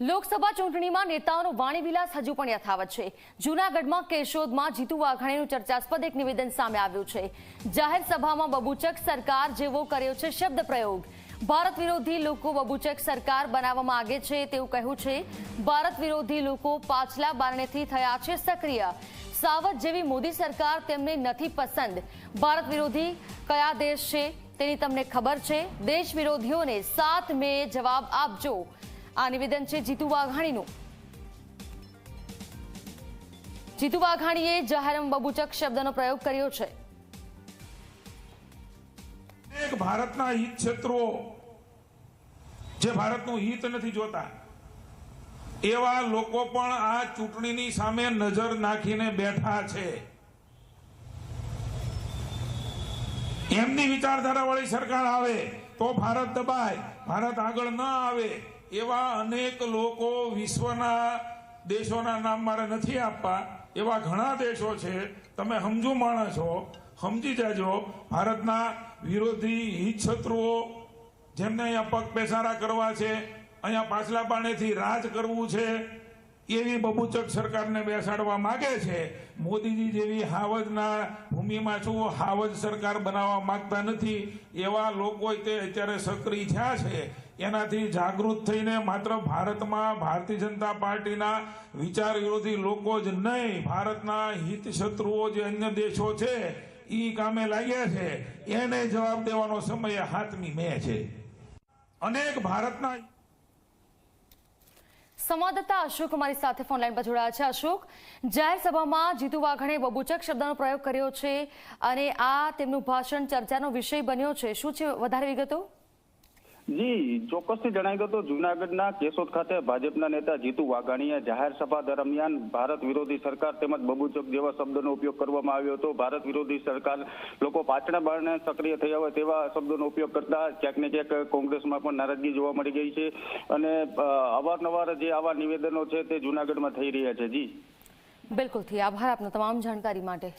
લોકસભા ચૂંટણીમાં નેતાઓનો વાણીવિલાસ હજુ પણ યથાવત છે. જૂનાગઢમાં કેશોદમાં જીતુ વાઘાણીનું ચર્ચાસ્પદ એક નિવેદન સામે આવ્યું છે. જાહેર સભામાં બબુચક સરકાર જેવો કર્યો છે શબ્દ પ્રયોગ. ભારત વિરોધી લોકો બબુચક સરકાર બનાવવા માંગે છે તેવું કહ્યું છે. ભારત વિરોધી લોકો પાછલા બારણેથી થયા છે સક્રિય. સાવધ જેવી મોદી સરકાર તેમને નથી પસંદ. ભારત વિરોધી કયા દેશ છે તેની તમને ખબર છે? દેશ વિરોધીઓને સાત મે જવાબ આપજો. આ નિવેદન છે જીતુ વાઘાણીનું જીતુ વાઘાણીએ જાહેરમાં બબુચક શબ્દનો પ્રયોગ કર્યો છે. ભારતના હિત ક્ષેત્રો જે ભારતનું હિત નથી જોતા, એવા લોકો પણ આ ચૂંટણીની સામે નજર નાખીને બેઠા છે. એમની વિચારધારા વાળી સરકાર આવે તો ભારત દબાય, ભારત આગળ ન આવે. એવા અનેક લોકો વિશ્વના દેશોના નામ મારે નથી આપવા. એવા ઘણા દેશો છે. તમે સમજુ માણસ છો સમજી જાજો. ભારતના વિરોધી હિત શત્રુઓ જેમને અહીંયા પગ પેસારા કરવા છે, અહીંયા પાછલા પાણેથી રાજ કરવું છે એવી બબુચક સરકારને બેસાડવા માગે છે. મોદીજી જેવી હાવજના ભૂમિમાં છું હાવજ સરકાર બનાવવા માંગતા નથી. એવા લોકો તે અત્યારે સક્રિય થયા છે. એનાથી જાગૃત થઈને માત્ર ભારતમાં ભારતીય જનતા પાર્ટીના વિચાર વિરોધી લોકો જ નહીં, ભારતના હિત શત્રુઓ જે અન્ય દેશો છે એ કામે લાગ્યા છે. એને જવાબ દેવાનો સમય હાથની મેં છે. અનેક ભારતના સંવાદદાતા અશોક અમારી સાથે ફોનલાઈન પર જોડાયા છે. અશોક, જાહેર સભામાં જીતુ વાઘણે બબુચક શબ્દનો પ્રયોગ કર્યો છે અને આ તેમનું ભાષણ ચર્ચાનો વિષય બન્યો છે. શું છે વધારે વિગતો? જી, ચોક્કસથી જણાવી દો તો જુનાગઢના કેશોદ ખાતે ભાજપના નેતા જીતુ વાઘાણીએ જાહેર સભા દરમિયાન ભારત વિરોધી સરકાર તેમજ બબુચક જેવા શબ્દોનો ઉપયોગ કરવામાં આવ્યો હતો. ભારત વિરોધી સરકાર લોકો પાછળ બાળને સક્રિય થયા હોય તેવા શબ્દોનો ઉપયોગ કરતા ક્યાંક ને ક્યાંક કોંગ્રેસમાં પણ નારાજગી જોવા મળી ગઈ છે અને અવારનવાર જે આવા નિવેદનો છે તે જુનાગઢમાં થઈ રહ્યા છે. જી. બિલકુલથી આભાર આપના તમામ જાણકારી માટે.